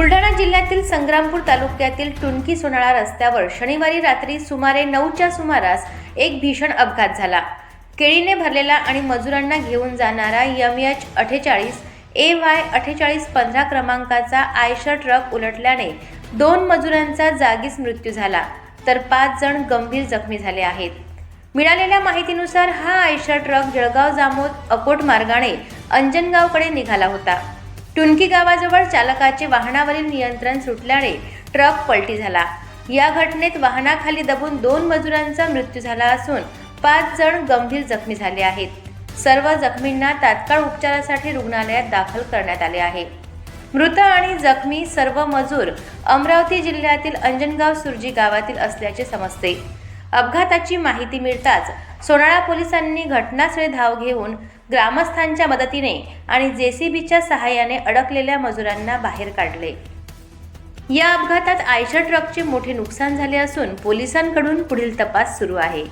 बुलढाणा जिल्ह्यातील संग्रामपूर तालुक्यातील टुणकी सोनाळा रस्त्यावर शनिवारी रात्री सुमारे नऊच्या सुमारास एक भीषण अपघात झाला. केळीने भरलेला आणि मजुरांना घेऊन जाणारा यम एच अठ्ठेचाळीस ए वाय अठ्ठेचाळीस पंधरा क्रमांकाचा आयशर ट्रक उलटल्याने दोन मजुरांचा जागीच मृत्यू झाला तर पाच जण गंभीर जखमी झाले आहेत. मिळालेल्या माहितीनुसार हा आयशर ट्रक जळगाव जामोद अकोट मार्गाने अंजनगावकडे निघाला होता. टुनकी गावाजवळ चालकाचे वाहनावरील नियंत्रण सुटल्याने ट्रक पलटी झाला. या घटनेत वाहनाखाली दबून दोन मजुरांचा मृत्यू झाला असून पाच जण गंभीर जखमी झाले आहेत. सर्व जखमींना तात्काळ उपचारासाठी रुग्णालयात दाखल करण्यात आले आहे. मृत आणि जखमी सर्व मजूर अमरावती जिल्ह्यातील अंजनगाव सुरजी गावातील असल्याचे समजते. अपघाताची माहिती मिळताच सोनाळा पोलिसांनी घटनास्थळी धाव घेऊन ग्रामस्थांच्या मदतीने आणि जेसीबीच्या सहाय्याने अडकलेल्या मजुरांना बाहेर काढले. या अपघातात आयशर ट्रकचे मोठे नुकसान झाले असून पोलिसांकडून पुढील तपास सुरू आहे.